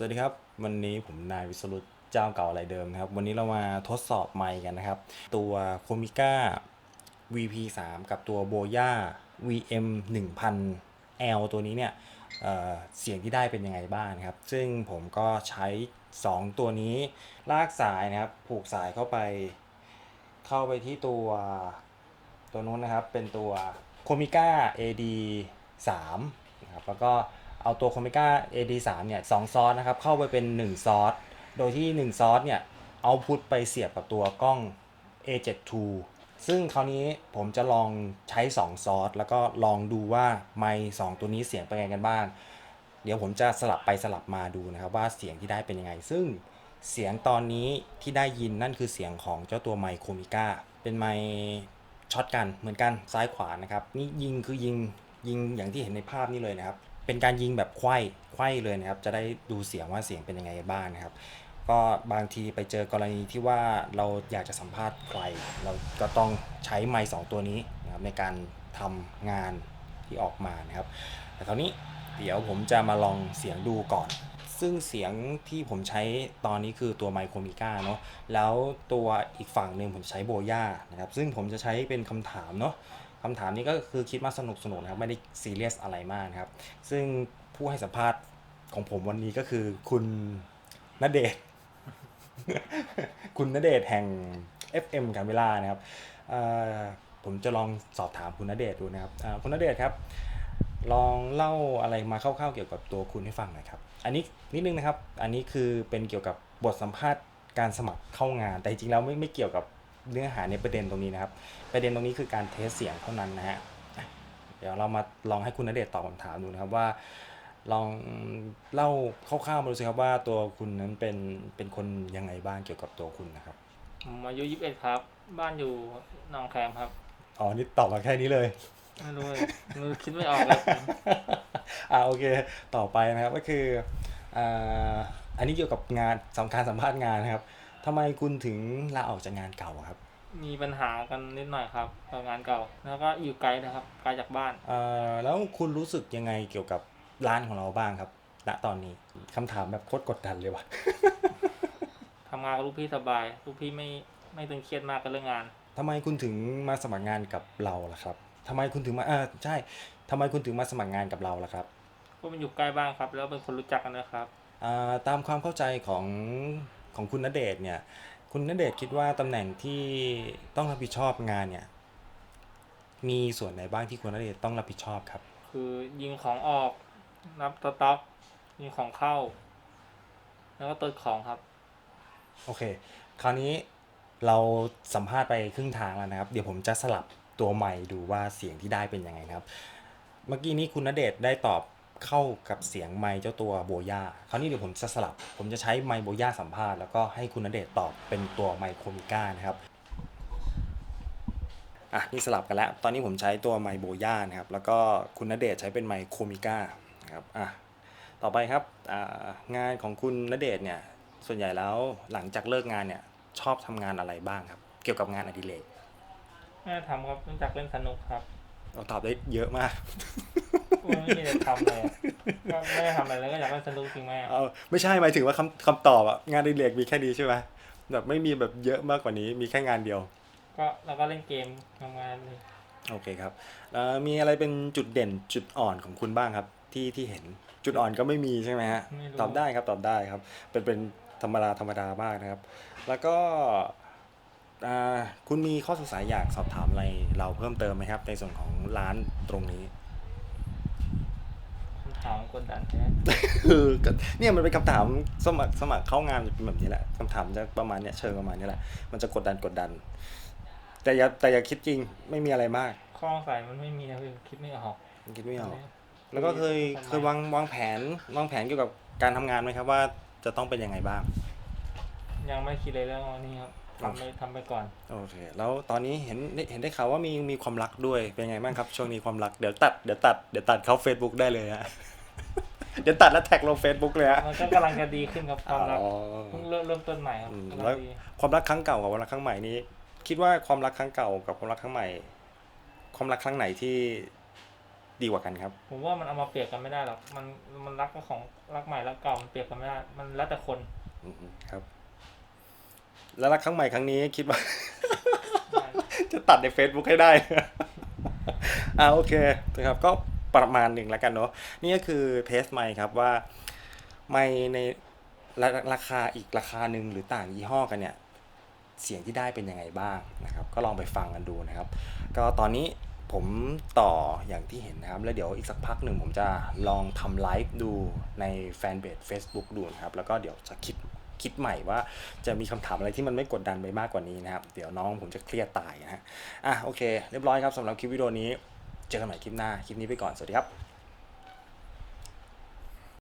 สวัสดีครับ วันนี้ผมนายวิสรุตเจ้าเก่าอะไรเดิมนะครับ วันนี้เรามาทดสอบไมค์กันนะครับ ตัวโคมิก้า VP 3 กับตัวโบย่า VM 1000 L ตัวนี้เนี่ยเเสียงที่ได้เป็นยังไงบ้างครับ ซึ่งผมก็ใช้ 2 ตัวนี้ลากสายนะครับ ผูกสายเข้าไป เข้าไปที่ตัวตัวนู้นนะครับ เป็นตัวโคมิก้า AD 3นะครับแล้วก็ เอาตัวโคมิก้า AD 3 เนี่ยสองซอสนะครับเข้าไปเป็น 1 ซอส โดยที่ 1 ซอสเนี่ยเอาพุทไปเสียบกับตัวกล้อง A7 II ซึ่งคราวนี้ผมจะลองใช้ 2 ซอส แล้วก็ลองดูว่าไมค์สองตัวนี้เสียงเป็นไงกันบ้าง เดี๋ยวผมจะสลับไปสลับมาดูนะครับว่าเสียงที่ได้เป็นยังไง ซึ่งเสียงตอนนี้ที่ได้ยินนั่นคือเสียงของเจ้าตัวไมค์โคมิก้าเป็นไมค์ช็อตกันเหมือนกันซ้ายขวานะครับ นี่ยิงคือยิงยิงอย่างที่เห็นในภาพนี้เลยนะครับ เป็นการยิงแบบไข้ไข้เลยนะครับ จะได้ดูเสียงว่าเสียงเป็นยังไงบ้างนะครับ ก็บางทีไปเจอกรณีที่ว่าเราอยากจะสัมภาษณ์ใคร เราก็ต้องใช้ไมค์สองตัวนี้นะครับในการทำงานที่ออกมานะครับ แต่คราวนี้เดี๋ยวผมจะมาลองเสียงดูก่อน ซึ่งเสียงที่ผมใช้ตอนนี้คือตัวไมโครมิก้าเนาะแล้วตัวอีกฝั่งหนึ่งผมใช้โบย่านะครับ ซึ่งผมจะใช้เป็นคำถามเนาะ คำถามนี้ก็คือคิดมาสนุกสนุกๆนะครับไม่ได้ซีเรียสอะไรมากนะครับ ซึ่งผู้ให้สัมภาษณ์ของผมวันนี้ก็คือคุณณเดชคุณณเดชแห่ง FM การเวลานะครับผมจะลองสอบถามคุณณเดชดูนะครับคุณณเดชครับ ลองเล่าอะไรมาคร่าวๆเกี่ยวกับตัวคุณให้ฟังหน่อยครับ อันนี้นิดนึงนะครับ อันนี้คือเป็นเกี่ยวกับบทสัมภาษณ์การสมัครเข้างาน แต่จริงๆแล้วไม่ไม่เกี่ยวกับ เนื้อหาในประเด็นตรงนี้นะครับ ประเด็นตรงนี้คือการเทสเสียงเท่านั้นนะฮะอะเดี๋ยวเรามาลองให้คุณณเดชน์ตอบคำถามดูนะครับว่า ลองเล่าคร่าวๆมาดูสิครับว่าตัวคุณนั้นเป็นเป็นคนยังไงบ้างเกี่ยวกับตัวคุณนะครับผมอายุยี่สิบเอ็ดครับ บ้านอยู่หนองแคมครับอ๋อนี่ตอบมาแค่นี้เลยไม่รู้เลยมือคิดไม่ออกเลยอ่าโอเค ต่อไปนะครับก็คืออ่าอันนี้เกี่ยวกับงานสำคัญสัมภาษณ์งานนะครับ ทำไมคุณถึงลาออกจากงานเก่าอะครับ มีปัญหากันนิดหน่อยครับกับงานเก่า แล้วก็อยู่ไกลนะครับไกลจากบ้านอ่าแล้วคุณรู้สึกยังไงเกี่ยวกับร้านของเราบ้างครับณตอนนี้คำถามแบบโคตรกดดันเลยว่ะ ทำงานกับลูกพี่สบาย ลูกพี่ไม่ไม่ตึงเครียดมากกับเรื่องงาน ทำไมคุณถึงมาสมัครงานกับเราล่ะครับทำไมคุณถึงมาอ่าใช่ทำไมคุณถึงมาสมัครงานกับเราล่ะครับ ก็มันอยู่ใกล้บ้านครับ แล้วเป็นคนรู้จักกันนะครับ อ่าตามความเข้าใจของ ของคุณณเดชน์เนี่ย คุณณเดชน์คิดว่าตำแหน่งที่ต้องรับผิดชอบงานเนี่ย มีส่วนไหนบ้างที่คุณณเดชน์ต้องรับผิดชอบครับ คือยิงของออกนับสต็อกยิงของเข้า แล้วก็เติดของครับ โอเค คราวนี้เราสัมภาษณ์ไปครึ่งทางแล้วนะครับ เดี๋ยวผมจะสลับตัวใหม่ดูว่าเสียงที่ได้เป็นยังไงนะครับ เมื่อกี้นี้คุณณเดชน์ได้ตอบ เข้ากับเสียงไมค์เจ้าตัวโบย่าคราวนี้เดี๋ยวผมจะสลับ ผมจะใช้ไมค์โบย่าสัมภาษณ์แล้วก็ให้คุณณเดชน์ตอบเป็นตัวไมค์โคมิก้านะครับอะนี่สลับกันแล้ว ตอนนี้ผมใช้ตัวไมค์โบย่านะครับ แล้วก็คุณณเดชน์ใช้เป็นไมค์โคมิก้านะครับอะต่อไปครับอ่างานของคุณณเดชน์เนี่ยส่วนใหญ่แล้วหลังจากเลิกงานเนี่ยชอบทำงานอะไรบ้างครับ เกี่ยวกับงานอดิเรกแม่ทำครับรู้จักเล่นสนุกครับเราตอบได้เยอะมาก ไม่มีอะไรทำเลยอะก็ไม่ได้ทำอะไรแล้วก็อยากเล่นสนุกจริงไหมอะเอาไม่ใช่หมายถึงว่าคำคำตอบอะงานอดิเรกมีแค่นี้ใช่ไหมแบบไม่มีแบบเยอะมากกว่านี้มีแค่งานเดียว ก็แล้วก็เล่นเกมทำงานเลยโอเคครับเอ่อมีอะไรเป็นจุดเด่นจุดอ่อนของคุณบ้างครับ ที่ที่เห็นจุดอ่อนก็ไม่มีใช่ไหมฮะ ไม่รู้ตอบได้ครับตอบได้ครับ เป็นเป็นธรรมดาธรรมดามากนะครับ แล้วก็อ่าคุณมีข้อสงสัยอยากสอบถามอะไรเราเพิ่มเติมไหมครับ ในส่วนของร้านตรงนี้คำ ถามกดดันแท้คือก็เนี่ยมันเป็นคำถามสมัครสมัครเข้างานจะเป็นแบบนี้แหละคำถามจะประมาณเนี้ยเชิงประมาณนี้แหละมันจะกดดันกดดัน แต่อย่าแต่อย่าคิดจริงไม่มีอะไรมากข้อสงสัยมันไม่มีนะพี่คิดไม่ออกคิดไม่ออกแล้วก็เคยเคยวางวางแผนวางแผนเกี่ยวกับการทำงานไหมครับว่าจะต้องเป็นยังไงบ้าง ยังไม่คิดเลยเรื่องวันนี้ครับ ทำไปทำไปก่อน โอเค แล้วตอนนี้เห็นเห็นได้ข่าวว่ามีมีความรักด้วยเป็นไงบ้างครับ ช่วงนี้ความรักเดี๋ยวตัดเดี๋ยวตัดเดี๋ยวตัดเข้า Facebook ได้เลยฮะเดี๋ยวตัดแล้วแท็กลง Facebook เลยฮะมันก็กำลังจะดีขึ้นครับความรักอ๋อเพิ่งเริ่มเริ่มต้นใหม่ครับอืมกำแล้ลัวงดีความรักครั้งเก่ากับความรักครั้งใหม่นี้ คิดว่าความรักครั้งเก่ากับความรักครั้งใหม่ ความรักครั้งไหนที่ดีกว่ากันครับ ผมว่ามันเอามาเปรียบกันไม่ได้หรอกมันมันรักกับของรักใหม่รักเก่ามันเปรียบกันไม่ได้มันแล้วแต่คนอืมครับ แล้วรักครั้งใหม่ครั้งนี้คิดว่า จะตัดใน Facebook ให้ได้ อ่าโอเคนะครับก็ประมาณหนึ่งแล้วกันเนาะนี่ก็คือเทสไมค์ครับว่าไมค์ในราราคาอีกราคาหนึ่งหรือต่างยี่ห้อกันเนี่ย เสียงที่ได้เป็นยังไงบ้างนะครับ ก็ลองไปฟังกันดูนะครับ ก็ตอนนี้ผมต่ออย่างที่เห็นนะครับ แล้วเดี๋ยวอีกสักพักหนึ่งผมจะลองทำไลฟ์ดูในแฟนเพจ Facebook ดูนะครับ แล้วก็เดี๋ยวจะคิด คิดใหม่ว่าจะมีคำถามอะไรที่มันไม่กดดันไปมากกว่านี้นะครับ เดี๋ยวน้องผมจะเครียดตายนะฮะอะโอเค เรียบร้อยครับสำหรับคลิปวิดีโอนี้ เจอกันใหม่คลิปหน้า คลิปนี้ไปก่อน สวัสดีครับ